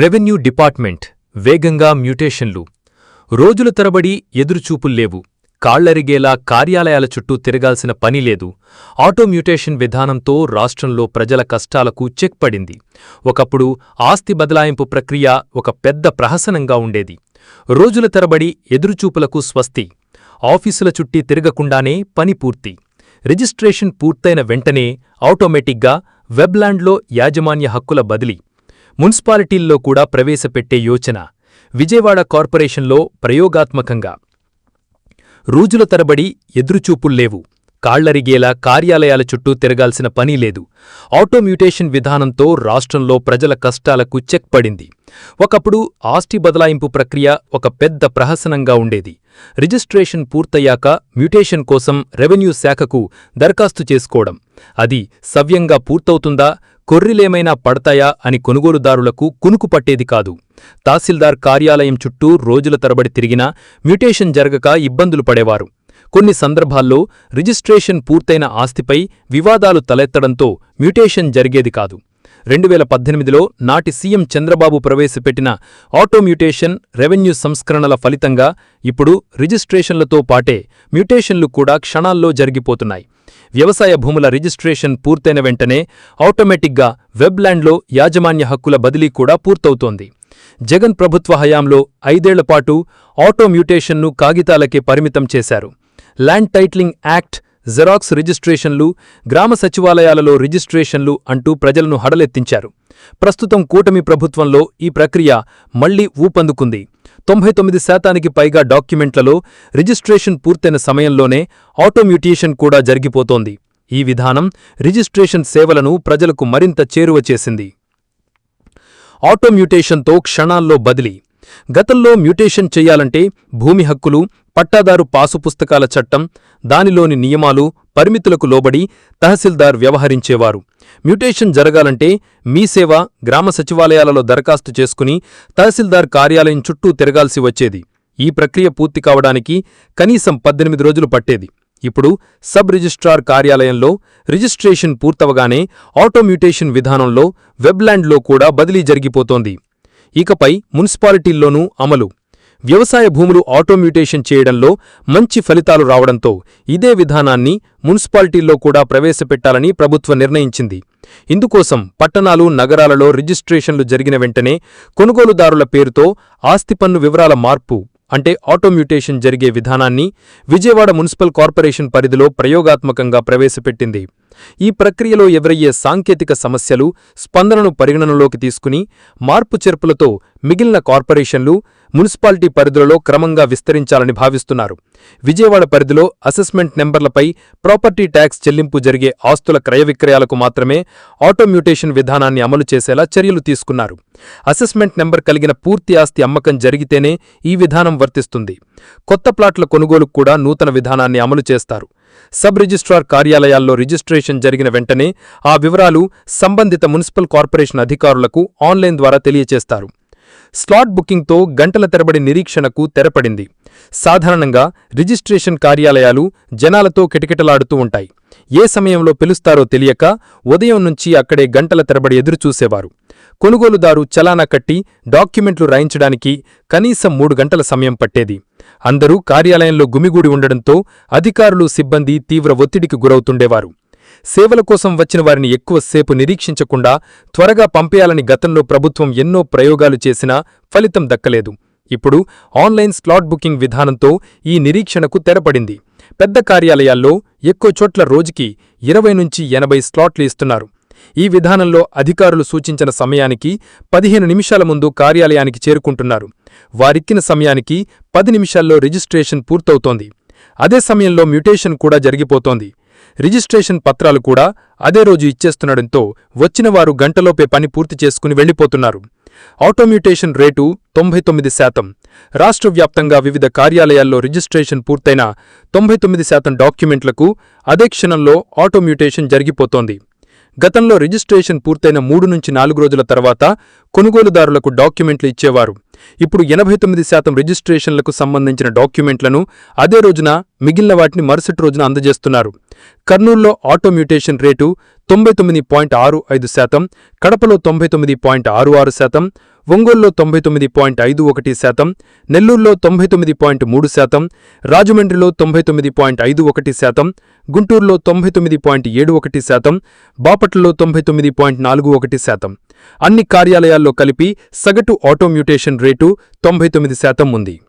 Revenue department వేగంగా మ్యూటేషన్లు. రోజుల తరబడి ఎదురుచూపుల్లేవు కాళ్ళరిగేలా కార్యాలయాల చుట్టూ తిరగాల్సిన పని లేదు. విధానంతో రాష్ట్రంలో ప్రజల కష్టాలకు చెక్ పడింది. ఒకప్పుడు ఆస్తి బదలాయింపు ప్రక్రియ ఒక పెద్ద ప్రహసనంగా ఉండేది. రోజుల తరబడి ఎదురుచూపులకు స్వస్తి. ఆఫీసుల చుట్టి తిరగకుండానే పని పూర్తి. రిజిస్ట్రేషన్ పూర్తయిన వెంటనే ఆటోమేటిక్గా వెబ్లాండ్లో యాజమాన్య హక్కుల బదిలీ. మున్సిపాలిటీల్లో కూడా ప్రవేశపెట్టే యోచన విజయవాడ కార్పొరేషన్లో ప్రయోగాత్మకంగా. రోజుల తరబడి ఎదురుచూపుల్లేవు కాళ్ళరిగేలా కార్యాలయాల చుట్టూ తిరగాల్సిన పని లేదు. ఆటోమ్యూటేషన్ విధానంతో రాష్ట్రంలో ప్రజల కష్టాలకు చెక్ పడింది. ఒకప్పుడు ఆస్తి బదలాయింపు ప్రక్రియ ఒక పెద్ద ప్రహసనంగా ఉండేది. రిజిస్ట్రేషన్ పూర్తయ్యాక మ్యూటేషన్ కోసం రెవెన్యూ శాఖకు దరఖాస్తు చేసుకోవడం. అది సవ్యంగా పూర్తవుతుందా? కొర్రిలేమైనా పడతాయా అని కొనుగోలుదారులకు కునుకు పట్టేది కాదు. తహసీల్దార్ కార్యాలయం చుట్టూ రోజుల తరబడి తిరిగినా మ్యూటేషన్ జరగక ఇబ్బందులు పడేవారు. కొన్ని సందర్భాల్లో రిజిస్ట్రేషన్ పూర్తయిన ఆస్తిపై వివాదాలు తలెత్తడంతో మ్యూటేషన్ జరిగేది కాదు. రెండు వేల పద్దెనిమిదిలో నాటి సీఎం చంద్రబాబు ప్రవేశపెట్టిన ఆటోమ్యూటేషన్ రెవెన్యూ సంస్కరణల ఫలితంగా ఇప్పుడు రిజిస్ట్రేషన్లతో పాటే మ్యూటేషన్లు కూడా క్షణాల్లో జరిగిపోతున్నాయి. వ్యవసాయ భూముల రిజిస్ట్రేషన్ పూర్తయిన వెంటనే ఆటోమేటిక్గా వెబ్లాండ్లో యాజమాన్య హక్కుల బదిలీ కూడా పూర్తవుతోంది. జగన్ ప్రభుత్వ హయాంలో ఐదేళ్ళపాటు ఆటోమ్యూటేషన్ను కాగితాలకే పరిమితం చేశారు. ల్యాండ్ టైట్లింగ్ యాక్ట్ జెరాక్స్ రిజిస్ట్రేషన్లు గ్రామ సచివాలయాలలో రిజిస్ట్రేషన్లు అంటూ ప్రజలను హడలెత్తించారు. ప్రస్తుతం కూటమి ప్రభుత్వంలో ఈ ప్రక్రియ మళ్ళీ ఊపందుకుంది. తొంభై తొమ్మిది శాతానికి పైగా డాక్యుమెంట్లలో రిజిస్ట్రేషన్ పూర్తయిన సమయంలోనే ఆటోమ్యూటేషన్ కూడా జరిగిపోతోంది. ఈ విధానం రిజిస్ట్రేషన్ సేవలను ప్రజలకు మరింత చేరువ చేసింది. ఆటోమ్యూటేషన్తో క్షణాల్లో బదిలీ. గతంలో మ్యూటేషన్ చెయ్యాలంటే భూమి హక్కులు పట్టాదారు పాసు పుస్తకాల చట్టం దానిలోని నియమాలు పరిమితులకు లోబడి తహసీల్దార్ వ్యవహరించేవారు. మ్యూటేషన్ జరగాలంటే మీ సేవ గ్రామ సచివాలయాలలో దరఖాస్తు చేసుకుని తహసీల్దార్ కార్యాలయం చుట్టూ తిరగాల్సి వచ్చేది. ఈ ప్రక్రియ పూర్తి కావడానికి కనీసం పద్దెనిమిది రోజులు పట్టేది. ఇప్పుడు సబ్ రిజిస్ట్రార్ కార్యాలయంలో రిజిస్ట్రేషన్ పూర్తవగానే ఆటోమ్యూటేషన్ విధానంలో వెబ్లాండ్లో కూడా బదిలీ జరిగిపోతోంది. ఇకపై మున్సిపాలిటీల్లోనూ అమలు. వ్యవసాయ భూములు ఆటోమ్యూటేషన్ చేయడంలో మంచి ఫలితాలు రావడంతో ఇదే విధానాన్ని మున్సిపాలిటీల్లో కూడా ప్రవేశపెట్టాలని ప్రభుత్వం నిర్ణయించింది. ఇందుకోసం పట్టణాలు నగరాలలో రిజిస్ట్రేషన్లు జరిగిన వెంటనే కొనుగోలుదారుల పేరుతో ఆస్తిపన్ను వివరాల మార్పు అంటే ఆటోమ్యూటేషన్ జరిగే విధానాన్ని విజయవాడ మున్సిపల్ కార్పొరేషన్ పరిధిలో ప్రయోగాత్మకంగా ప్రవేశపెట్టింది. ఈ ప్రక్రియలో ఎదురయ్యే సాంకేతిక సమస్యలు స్పందనను పరిగణనలోకి తీసుకుని మార్పు చేర్పులతో మిగిలిన కార్పొరేషన్లు మున్సిపాలిటీ పరిధులలో క్రమంగా విస్తరించాలని భావిస్తున్నారు. విజయవాడ పరిధిలో అసెస్మెంట్ నెంబర్లపై ప్రాపర్టీ ట్యాక్స్ చెల్లింపు జరిగే ఆస్తుల క్రయ విక్రయాలకు మాత్రమే ఆటోమ్యూటేషన్ విధానాన్ని అమలు చేసేలా చర్యలు తీసుకున్నారు. అసెస్మెంట్ నెంబర్ కలిగిన పూర్తి ఆస్తి అమ్మకం జరిగితేనే ఈ విధానం వర్తిస్తుంది. కొత్త ప్లాట్ల కొనుగోలుకు కూడా నూతన విధానాన్ని అమలు చేస్తారు. సబ్ రిజిస్ట్రార్ కార్యాలయాల్లో రిజిస్ట్రేషన్ జరిగిన వెంటనే ఆ వివరాలు సంబంధిత మున్సిపల్ కార్పొరేషన్ అధికారులకు ఆన్లైన్ ద్వారా తెలియచేస్తారు. స్లాట్ బుకింగ్తో గంటల తరబడి నిరీక్షణకు తెరపడింది. సాధారణంగా రిజిస్ట్రేషన్ కార్యాలయాలు జనాలతో కిటకిటలాడుతూ ఉంటాయి. ఏ సమయంలో పిలుస్తారో తెలియక ఉదయం నుంచి అక్కడే గంటల తరబడి ఎదురుచూసేవారు. కొనుగోలుదారు చలానా కట్టి డాక్యుమెంట్లు రాయించడానికి కనీసం మూడు గంటల సమయం పట్టేది. అందరూ కార్యాలయంలో గుమిగూడి ఉండడంతో అధికారులు సిబ్బంది తీవ్ర ఒత్తిడికి గురవుతుండేవారు. సేవల కోసం వచ్చిన వారిని ఎక్కువసేపు నిరీక్షించకుండా త్వరగా పంపేయాలని గతంలో ప్రభుత్వం ఎన్నో ప్రయోగాలు చేసినా ఫలితం దక్కలేదు. ఇప్పుడు ఆన్లైన్ స్లాట్ బుకింగ్ విధానంతో ఈ నిరీక్షణకు తెరపడింది. పెద్ద కార్యాలయాల్లో ఎక్కువ చోట్ల రోజుకి ఇరవై నుంచి ఎనభై స్లాట్లు ఇస్తున్నారు. ఈ విధానంలో అధికారులు సూచించిన సమయానికి పదిహేను నిమిషాల ముందు కార్యాలయానికి చేరుకుంటున్నారు. వారిక్కిన సమయానికి పది నిమిషాల్లో రిజిస్ట్రేషన్ పూర్తవుతోంది. అదే సమయంలో మ్యూటేషన్ కూడా జరిగిపోతోంది. రిజిస్ట్రేషన్ పత్రాలు కూడా అదే రోజు ఇచ్చేస్తుండటంతో వచ్చినవారు గంటలోపే పని పూర్తి చేసుకుని వెళ్ళిపోతున్నారు ఆటోమ్యూటేషన్ రేటు తొంభై తొమ్మిది శాతం. రాష్ట్ర వ్యాప్తంగా వివిధ కార్యాలయాల్లో రిజిస్ట్రేషన్ పూర్తయిన తొంభై తొమ్మిది శాతం డాక్యుమెంట్లకు అదే క్షణంలో ఆటోమ్యూటేషన్ జరిగిపోతోంది. గతంలో రిజిస్ట్రేషన్ పూర్తయిన మూడు నుంచి నాలుగు రోజుల తర్వాత కొనుగోలుదారులకు డాక్యుమెంట్లు ఇచ్చేవారు. ఇప్పుడు ఎనభై తొమ్మిది శాతం రిజిస్ట్రేషన్లకు సంబంధించిన డాక్యుమెంట్లను అదే రోజున మిగిలిన వాటిని మరుసటి రోజున అందజేస్తున్నారు. కర్నూల్లో ఆటోమ్యూటేషన్ రేటు తొంభై తొమ్మిది పాయింట్ ఆరు ఐదు శాతం కడపలో తొంభై తొమ్మిది పాయింట్ ఆరు ఆరు శాతం ఒంగోలులో తొంభై తొమ్మిది పాయింట్ ఐదు ఒకటి శాతం నెల్లూరులో తొంభై తొమ్మిది పాయింట్ మూడు శాతం రాజమండ్రిలో తొంభై తొమ్మిది పాయింట్ ఐదు ఒకటి శాతం గుంటూరులో తొంభై తొమ్మిది పాయింట్ ఏడు ఒకటి శాతం బాపట్లలో తొంభై తొమ్మిది పాయింట్ నాలుగు ఒకటి శాతం. అన్ని కార్యాలయాల్లో కలిపి సగటు ఆటో మ్యూటేషన్ రేటు తొంభై తొమ్మిది శాతం ఉంది.